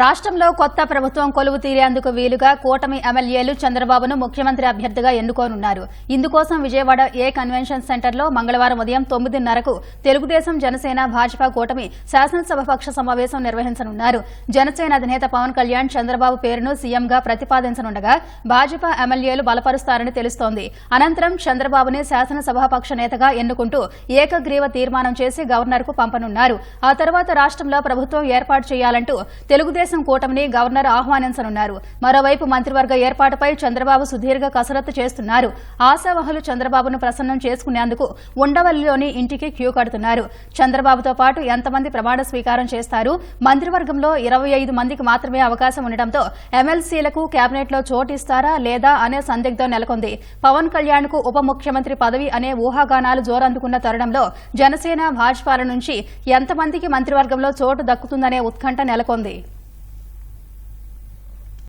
రాష్ట్రంలో కొత్త ప్రభుత్వం కొలువు తీరేందుకు వీలుగా కూటమి ఎమ్మెల్యేలు చంద్రబాబును ముఖ్యమంత్రి అభ్యర్థిగా ఎన్నుకోనున్నారు. ఇందుకోసం విజయవాడ ఏ కన్వెన్షన్ సెంటర్లో మంగళవారం ఉదయం తొమ్మిదిన్నరకు తెలుగుదేశం జనసేన భాజపా కూటమి శాసనసభపక్ష సమావేశం నిర్వహించనున్నారు. జనసేన అధినేత పవన్ కళ్యాణ్ చంద్రబాబు పేరును సీఎంగా ప్రతిపాదించనుండగా భాజపా ఎమ్మెల్యేలు బలపరుస్తారని తెలుస్తోంది. అనంతరం చంద్రబాబుని శాసనసభాపక్ష నేతగా ఎన్నుకుంటూ ఏకగ్రీవ తీర్మానం చేసి గవర్నర్కు పంపనున్నారు. ఆ తర్వాత రాష్ట్రంలో ప్రభుత్వం ఏర్పాటు చేయాలంటూ తెలుగుదేశం కూటమిని గవర్నర్ ఆహ్వానించనున్నారు. మరోవైపు మంత్రివర్గ ఏర్పాటుపై చంద్రబాబు సుదీర్ఘ కసరత్తు చేస్తున్నారు. ఆశావహులు చంద్రబాబును ప్రసన్నం చేసుకునేందుకు ఉండవల్లిలోని ఇంటికి క్యూ కడుతున్నారు. చంద్రబాబుతో పాటు ఎంతమంది ప్రమాణ స్వీకారం చేస్తారు? మంత్రివర్గంలో ఇరవై ఐదు మందికి మాత్రమే అవకాశం ఉండటంతో ఎమ్మెల్సీలకు కేబినెట్లో చోటు ఇస్తారా లేదా అనే సందిగ్ధం నెలకొంది. పవన్ కళ్యాణ్కు ఉప ముఖ్యమంత్రి పదవి అనే ఊహాగానాలు జోరందుకున్న తరుణంలో జనసేన భాజపాల నుంచి ఎంతమందికి మంత్రివర్గంలో చోటు దక్కుతుందనే ఉత్కంఠ నెలకొంది.